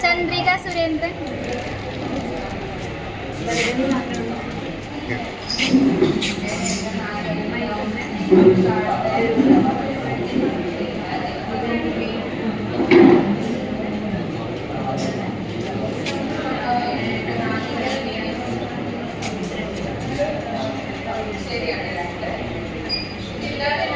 Chandrika Surendran Thank you. ശരിയാണ് രണ്ട് എല്ലാവരും